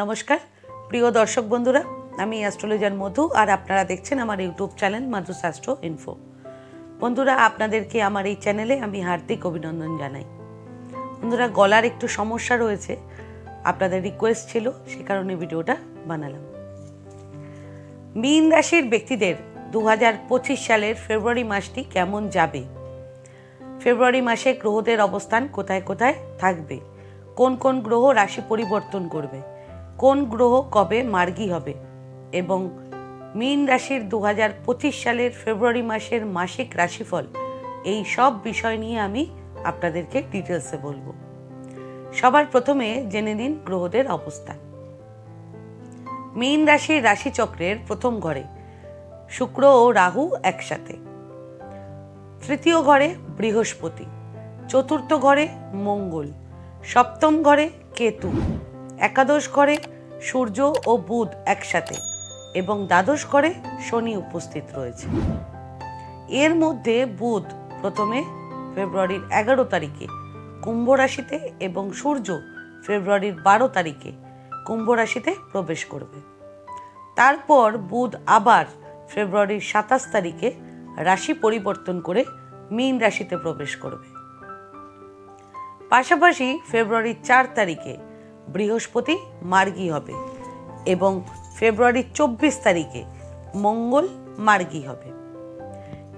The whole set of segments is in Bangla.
নমস্কার। প্রিয় দর্শক বন্ধুরা, আমি অ্যাস্ট্রোলজার মধু আর আপনারা দেখছেন আমার ইউটিউব চ্যানেল মাধু শাস্ত্র ইনফো। বন্ধুরা, আপনাদেরকে আমার এই চ্যানেলে আমি হার্দিক অভিনন্দন জানাই। বন্ধুরা, গলার একটু সমস্যা রয়েছে, আপনাদের রিকোয়েস্ট ছিল, সে কারণে ভিডিওটা বানালাম। মীন রাশির ব্যক্তিদের দু হাজার পঁচিশ সালের ফেব্রুয়ারি মাসটি কেমন যাবে? ফেব্রুয়ারি মাসে গ্রহদের অবস্থান কোথায় কোথায় থাকবে? কোন কোন গ্রহ রাশি পরিবর্তন করবে? কোন গ্রহ কবে মার্গী হবে? এবং মীন রাশির দু হাজার পঁচিশ সালের ফেব্রুয়ারি মাসের মাসিক রাশিফল, এই সব বিষয় নিয়ে আমি আপনাদেরকে ডিটেলসে বলব। সবার প্রথমে জেনে নিন গ্রহদের অবস্থান মীন রাশির রাশিচক্রের প্রথম ঘরে শুক্র ও রাহু একসাথে। তৃতীয় ঘরে বৃহস্পতি। চতুর্থ ঘরে মঙ্গল। সপ্তম ঘরে কেতু। একাদশ ঘরে সূর্য ও বুধ একসাথে এবং দ্বাদশ ঘরে শনি উপস্থিত রয়েছে। এর মধ্যে বুধ প্রথমে ফেব্রুয়ারির এগারো তারিখে কুম্ভ রাশিতে এবং সূর্য ফেব্রুয়ারির বারো তারিখে কুম্ভ রাশিতে প্রবেশ করবে। তারপর বুধ আবার ফেব্রুয়ারির সাতাশ তারিখে রাশি পরিবর্তন করে মীন রাশিতে প্রবেশ করবে। পাশাপাশি ফেব্রুয়ারির চার তারিখে বৃহস্পতি মার্গী হবে এবং ফেব্রুয়ারির চব্বিশ তারিখে মঙ্গল মার্গী হবে।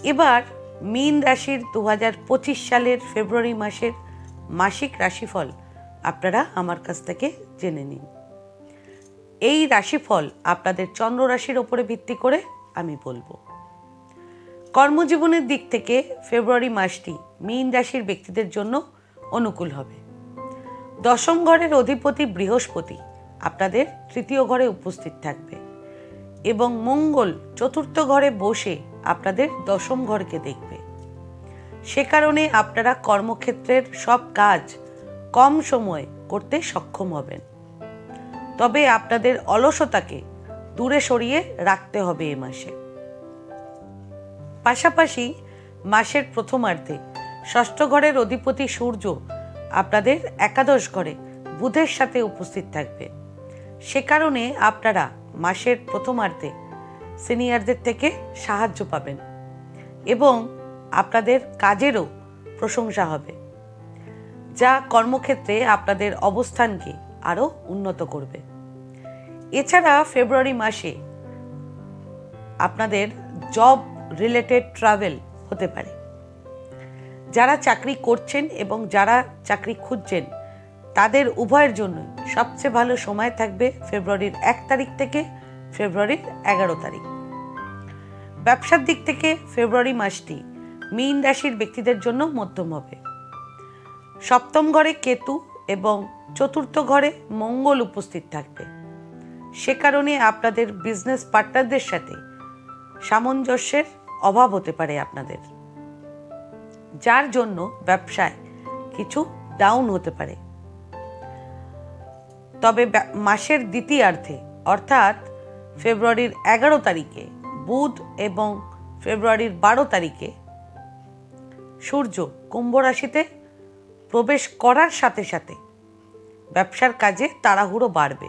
এবার মীন রাশির দু হাজার পঁচিশ সালের ফেব্রুয়ারি মাসের মাসিক রাশিফল আপনারা আমার কাছ থেকে জেনে নিন। এই রাশিফল আপনাদের চন্দ্র রাশির ওপরে ভিত্তি করে আমি বলব। কর্মজীবনের দিক থেকে ফেব্রুয়ারি মাসটি মীন রাশির ব্যক্তিদের জন্য অনুকূল হবে। দশম ঘরের অধিপতি বৃহস্পতি আপনাদের তৃতীয় ঘরে উপস্থিত থাকবে এবং মঙ্গল চতুর্থ ঘরে বসে আপনাদের দশম ঘরকে দেখবে। সে কারণে আপনারা কর্মক্ষেত্রের সব কাজ কম সময়ে করতে সক্ষম হবেন। তবে আপনাদের অলসতাকে দূরে সরিয়ে রাখতে হবে এ মাসে। পাশাপাশি মাসের প্রথমার্ধে ষষ্ঠ ঘরের অধিপতি সূর্য আপনাদের একাদশ ঘরে বুধের সাথে উপস্থিত থাকবে। সে কারণে আপনারা মাসের প্রথমার্ধে সিনিয়রদের থেকে সাহায্য পাবেন এবং আপনাদের কাজেরও প্রশংসা হবে, যা কর্মক্ষেত্রে আপনাদের অবস্থানকে আরও উন্নত করবে। এছাড়া ফেব্রুয়ারি মাসে আপনাদের জব রিলেটেড ট্রাভেল হতে পারে। যারা চাকরি করছেন এবং যারা চাকরি খুঁজছেন, তাদের উভয়ের জন্য সবচেয়ে ভালো সময় থাকবে ফেব্রুয়ারির এক তারিখ থেকে ফেব্রুয়ারির এগারো তারিখ। ব্যবসার দিক থেকে ফেব্রুয়ারি মাসটি মীন রাশির ব্যক্তিদের জন্য মধ্যম হবে। সপ্তম ঘরে কেতু এবং চতুর্থ ঘরে মঙ্গল উপস্থিত থাকবে। সে কারণে আপনাদের বিজনেস পার্টনারদের সাথে সামঞ্জস্যের অভাব হতে পারে আপনাদের। যার জন্য ব্যবসায় কিছু ডাউন হতে পারে। তবে মাসের দ্বিতীয়ার্ধে, অর্থাৎ ফেব্রুয়ারির এগারো তারিখে, বুধ এবং ফেব্রুয়ারির বারো তারিখে সূর্য কুম্ভ রাশিতে প্রবেশ করার সাথে সাথে ব্যবসার কাজে তাড়াহুড়ো বাড়বে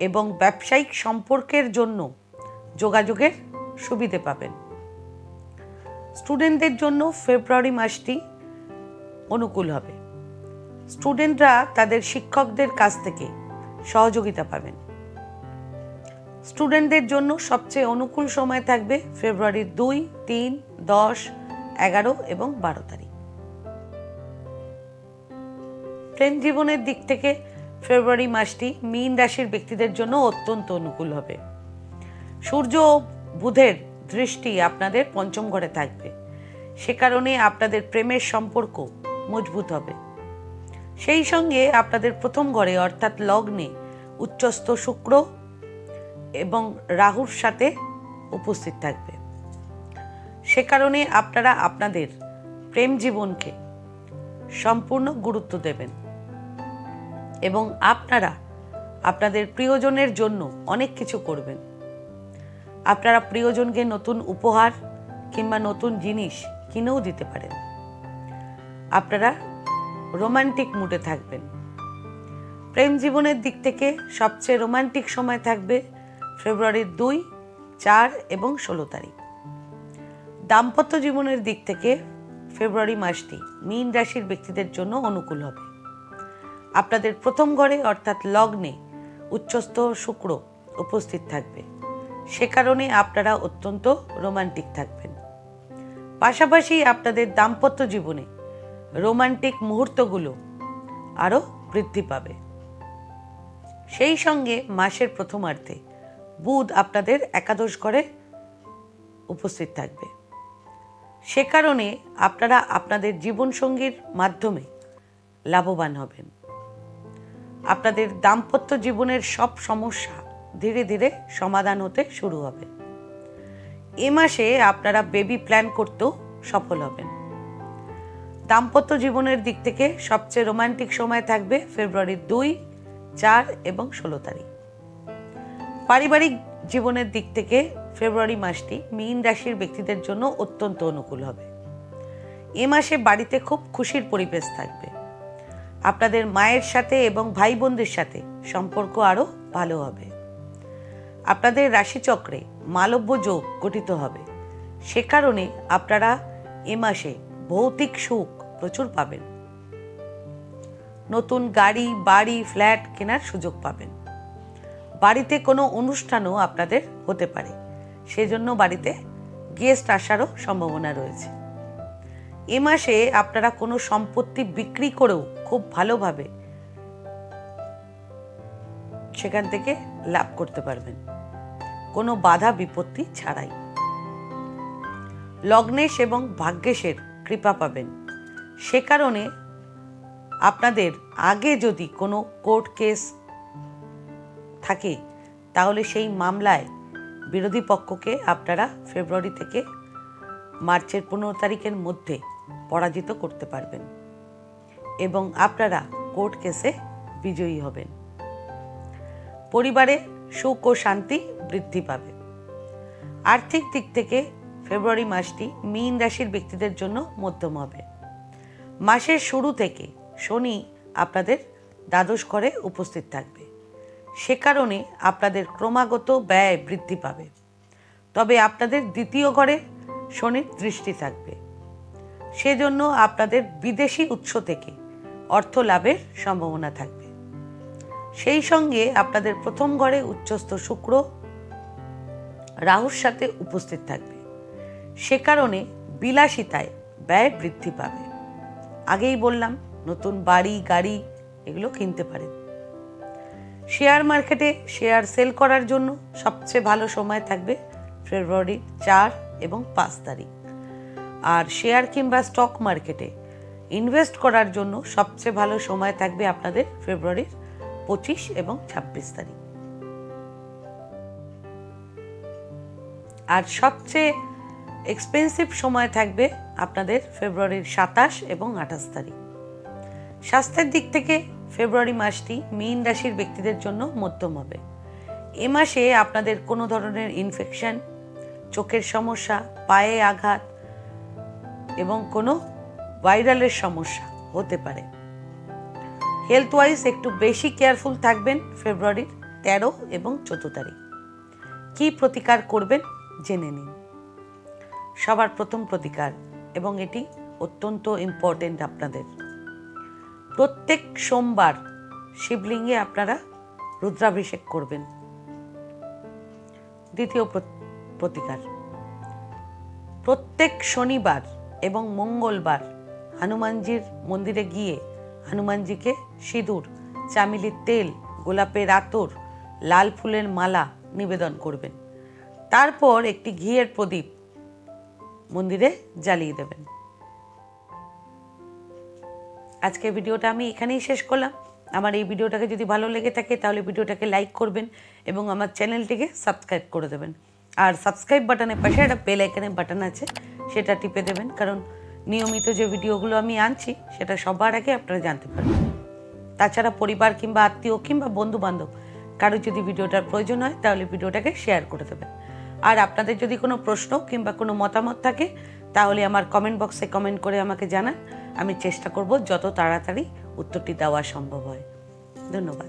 এবং ব্যবসায়িক সম্পর্কের জন্য যোগাযোগের সুবিধে পাবেন। স্টুডেন্টদের জন্য ফেব্রুয়ারি মাসটি অনুকূল হবে। স্টুডেন্টরা তাদের শিক্ষকদের কাছ থেকে সহযোগিতা পাবেন। স্টুডেন্টদের জন্য সবচেয়ে অনুকূল সময় থাকবে ফেব্রুয়ারির দুই, তিন, দশ, এগারো এবং বারো তারিখ। প্রেম জীবনের দিক থেকে ফেব্রুয়ারি মাসটি মীন রাশির ব্যক্তিদের জন্য অত্যন্ত অনুকূল হবে। সূর্য বুধের দৃষ্টি আপনাদের পঞ্চম ঘরে থাকবে। সে কারণে আপনাদের প্রেমের সম্পর্ক মজবুত হবে। সেই সঙ্গে আপনাদের প্রথম ঘরে অর্থাৎ লগ্নে উচ্চস্থ শুক্র এবং রাহুর সাথে উপস্থিত থাকবে। সে কারণে আপনারা আপনাদের প্রেম জীবনকে সম্পূর্ণ গুরুত্ব দেবেন এবং আপনারা আপনাদের প্রিয়জনের জন্য অনেক কিছু করবেন। আপনারা প্রিয়জনকে নতুন উপহার কিংবা নতুন জিনিস কিনেও দিতে পারেন। আপনারা রোমান্টিক মুডে থাকবেন। প্রেম জীবনের দিক থেকে সবচেয়ে রোমান্টিক সময় থাকবে ফেব্রুয়ারির দুই, চার এবং ষোলো তারিখ। দাম্পত্য জীবনের দিক থেকে ফেব্রুয়ারি মাসটি মীন রাশির ব্যক্তিদের জন্য অনুকূল হবে। আপনাদের প্রথম ঘরে অর্থাৎ লগ্নে উচ্চস্থ শুক্র উপস্থিত থাকবে। সে কারণে আপনারা অত্যন্ত রোমান্টিক থাকবেন। পাশাপাশি আপনাদের দাম্পত্য জীবনে রোমান্টিক মুহূর্তগুলো আরও বৃদ্ধি পাবে। সেই সঙ্গে মাসের প্রথমার্ধে বুধ আপনাদের একাদশ ঘরে উপস্থিত থাকবে। সে কারণে আপনারা আপনাদের জীবনসঙ্গীর মাধ্যমে লাভবান হবেন। আপনাদের দাম্পত্য জীবনের সব সমস্যা ধীরে ধীরে সমাধান হতে শুরু হবে। এ মাসে আপনারা বেবি প্ল্যান করতেও সফল হবেন। দাম্পত্য জীবনের দিক থেকে সবচেয়ে রোমান্টিক সময় থাকবে ফেব্রুয়ারির দুই, চার এবং ষোলো তারিখ। পারিবারিক জীবনের দিক থেকে ফেব্রুয়ারি মাসটি মীন রাশির ব্যক্তিদের জন্য অত্যন্ত অনুকূল হবে। এ মাসে বাড়িতে খুব খুশির পরিবেশ থাকবে। আপনাদের মায়ের সাথে এবং ভাই বোনদের সাথে সম্পর্ক আরও ভালো হবে। আপনাদের রাশিচক্রে মালব্য যোগ গঠিত হবে। সে কারণে আপনারা এ মাসে ভৌতিক সুখ প্রচুর পাবেন। নতুন গাড়ি, বাড়ি, ফ্ল্যাট কেনার সুযোগ পাবেন। বাড়িতে কোনো অনুষ্ঠানও আপনাদের হতে পারে। সেজন্য বাড়িতে গেস্ট আসারও সম্ভাবনা রয়েছে। এ মাসে আপনারা কোনো সম্পত্তি বিক্রি করেও খুব ভালোভাবে সেখান থেকে লাভ করতে পারবেন। কোনো বাধা বিপত্তি ছাড়াই। লগ্নেশ এবং ভাগ্যেশের কৃপা পাবেন। সে কারণে আপনাদের আগে যদি কোনো কোর্ট কেস থাকে, তাহলে সেই মামলায় বিরোধী পক্ষকে আপনারা ফেব্রুয়ারি থেকে মার্চের পনেরো তারিখের মধ্যে পরাজিত করতে পারবেন এবং আপনারা কোর্ট কেসে বিজয়ী হবেন। পরিবারে সুখ ও শান্তি বৃদ্ধি পাবে। আর্থিক দিক থেকে ফেব্রুয়ারি মাসটি মীন রাশির ব্যক্তিদের জন্য মধ্যম হবে। মাসের শুরু থেকে শনি আপনাদের দ্বাদশ ঘরে উপস্থিত থাকবে। সে কারণে আপনাদের ক্রমাগত ব্যয় বৃদ্ধি পাবে। তবে আপনাদের দ্বিতীয় ঘরে শনির দৃষ্টি থাকবে। সেজন্য আপনাদের বিদেশি উৎস থেকে অর্থ লাভের সম্ভাবনা থাকবে। সেই সঙ্গে আপনাদের প্রথম ঘরে উচ্চস্থ শুক্র রাহুর সাথে উপস্থিত থাকবে। সে কারণে বিলাসিতায় ব্যয় বৃদ্ধি পাবে। আগেই বললাম, নতুন বাড়ি, গাড়ি এগুলো কিনতে পারেন। শেয়ার মার্কেটে শেয়ার সেল করার জন্য সবচেয়ে ভালো সময় থাকবে ফেব্রুয়ারি চার এবং পাঁচ তারিখ। আর শেয়ার কিংবা স্টক মার্কেটে ইনভেস্ট করার জন্য সবচেয়ে ভালো সময় থাকবে আপনাদের ফেব্রুয়ারির পঁচিশ এবং ছাব্বিশ তারিখ। আর সবচেয়ে এক্সপেন্সিভ সময় থাকবে আপনাদের ফেব্রুয়ারির সাতাশ এবং আঠাশ তারিখ। স্বাস্থ্যের দিক থেকে ফেব্রুয়ারি মাসটি মীন রাশির ব্যক্তিদের জন্য মধ্যম হবে। এ মাসে আপনাদের কোনো ধরনের ইনফেকশন চোখের সমস্যা, পায়ে আঘাত এবং কোনো ভাইরালের সমস্যা হতে পারে। হেলথ ওয়াইজ একটু বেশি কেয়ারফুল থাকবেন ফেব্রুয়ারির তেরো এবং চোদ্দ তারিখ। কী প্রতিকার করবেন জেনে নিন। সবার প্রথম প্রতিকার, এবং এটি অত্যন্ত ইম্পর্টেন্ট আপনাদের। প্রত্যেক সোমবার শিবলিঙ্গে আপনারা রুদ্রাভিষেক করবেন। দ্বিতীয় প্র- প্রতিকার। প্রত্যেক শনিবার এবং মঙ্গলবার হনুমানজির মন্দিরে গিয়ে হনুমানজিকে সিঁদুর, চামিলির তেল, গোলাপের আতর, লাল ফুলের মালা নিবেদন করবেন। তারপর একটি ঘিয়ের প্রদীপ মন্দিরে জ্বালিয়ে দেবেন। আজকের ভিডিওটা আমি এখানেই শেষ করলাম। আমার এই ভিডিওটাকে যদি ভালো লেগে থাকে, তাহলে ভিডিওটাকে লাইক করবেন এবং আমার চ্যানেলটিকে সাবস্ক্রাইব করে দেবেন। আর সাবস্ক্রাইব বাটনের পাশে একটা বেল আইকনের বাটন আছে, সেটা টিপে দেবেন। কারণ নিয়মিত যে ভিডিওগুলো আমি আনছি, সেটা সবার আগে আপনারা জানতে পারবেন। তাছাড়া পরিবার কিংবা আত্মীয় কিংবা বন্ধু বান্ধব কারও যদি ভিডিওটার প্রয়োজন হয়, তাহলে ভিডিওটাকে শেয়ার করে দেবেন। আর আপনাদের যদি কোনো প্রশ্ন কিংবা কোনো মতামত থাকে, তাহলে আমার কমেন্ট বক্সে কমেন্ট করে আমাকে জানান। আমি চেষ্টা করব যত তাড়াতাড়ি উত্তরটি দেওয়া সম্ভব হয়। ধন্যবাদ।